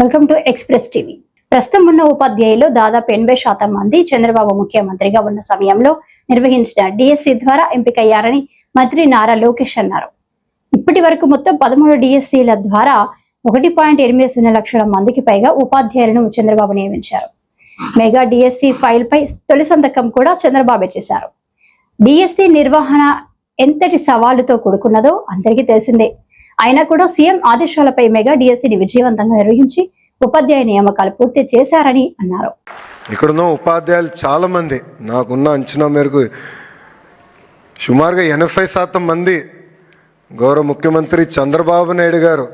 Welcome to express TV. ప్రస్తుతం ఉన్న ఉపాధ్యాయులు దాదాపు ఎనభై శాతం మంది చంద్రబాబు ముఖ్యమంత్రిగా ఉన్న సమయంలో నిర్వహించిన డిఎస్సి ద్వారా ఎంపికయ్యారని మంత్రి నారా లోకేష్ అన్నారు. ఇప్పటి వరకు మొత్తం పదమూడు డిఎస్సీల ద్వారా ఒకటి పాయింట్ ఎనిమిది సున్నా లక్షల మందికి పైగా ఉపాధ్యాయులను చంద్రబాబు నియమించారు. మెగా డిఎస్సి ఫైల్ పై తొలి సంతకం కూడా చంద్రబాబు చేశారు. డిఎస్సి నిర్వహణ ఎంతటి సవాళ్ళతో కూడుకున్నదో అందరికీ తెలిసిందే. అయినా కూడా సీఎం ఆదేశాలపై మెగా డిఎస్సిని విజయవంతంగా నిర్వహించి ఉపాధ్యాయ నియామకాలు పూర్తి చేశారని అన్నారు. ఇక్కడున్న ఉపాధ్యాయులు చాలామంది నాకున్న అంచనా మేరకు సుమారుగా ఎనభై శాతం మంది గౌరవ ముఖ్యమంత్రి చంద్రబాబు నాయుడు గారు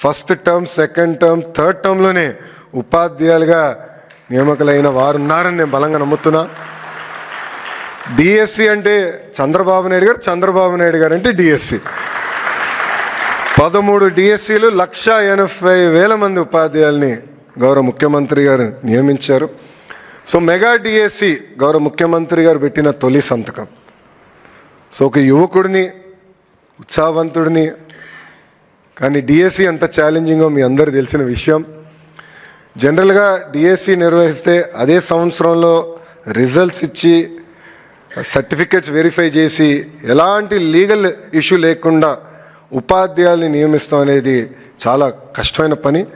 first term second term third టర్మ్లోనే ఉపాధ్యాయులుగా నియామకులైన వారు ఉన్నారని నేను బలంగా నమ్ముతున్నా. డిఎస్సి అంటే చంద్రబాబు నాయుడు గారు చంద్రబాబు నాయుడు గారు అంటే డిఎస్సి. పదమూడు డిఎస్సీలు లక్ష ఎనభై వేల మంది ఉపాధ్యాయుల్ని గౌరవ ముఖ్యమంత్రి గారు నియమించారు. సో మెగా డిఎస్సి గౌరవ ముఖ్యమంత్రి గారు పెట్టిన తొలి సంతకం. సో ఒక యువకుడిని ఉత్సాహవంతుడిని కానీ డిఎస్సి ఎంత ఛాలెంజింగో మీ అందరు తెలిసిన విషయం. జనరల్గా డిఎస్సి నిర్వహిస్తే అదే సంవత్సరంలో రిజల్ట్స్ ఇచ్చి సర్టిఫికెట్స్ వెరిఫై చేసి ఎలాంటి లీగల్ ఇష్యూ లేకుండా ఉపాధ్యాయుల్ని నియమిస్తాం అనేది చాలా కష్టమైన పని.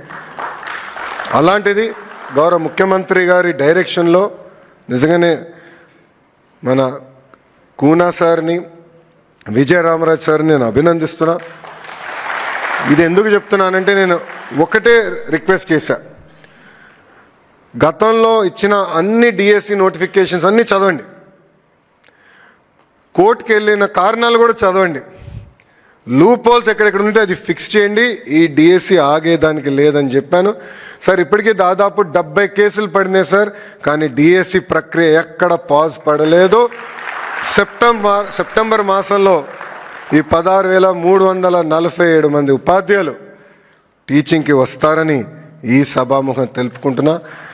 అలాంటిది గౌరవ ముఖ్యమంత్రి గారి డైరెక్షన్లో నిజంగానే మన కూనా సార్ని విజయ రామరాజ్ సార్ని నేను అభినందిస్తున్నా. ఇది ఎందుకు చెప్తున్నానంటే నేను ఒకటే రిక్వెస్ట్ చేశా. గతంలో ఇచ్చిన అన్ని డిఎస్సి నోటిఫికేషన్స్ అన్నీ చదవండి. కోర్టుకి వెళ్ళిన కారణాలు కూడా చదవండి. లూప్ హోల్స్ ఎక్కడెక్కడ ఉంటే అది ఫిక్స్ చేయండి. ఈ డిఎస్సి ఆగేదానికి లేదని చెప్పాను. సార్ ఇప్పటికీ దాదాపు డెబ్బై కేసులు పడినాయి సార్. కానీ డిఎస్సి ప్రక్రియ ఎక్కడ పాజ్ పడలేదు సెప్టెంబర్ సెప్టెంబర్ మాసంలో ఈ పదహారు వేల మూడు వందల నలభై ఏడు మంది ఉపాధ్యాయులు టీచింగ్కి వస్తారని ఈ సభాముఖం తెలుపుకుంటున్నా.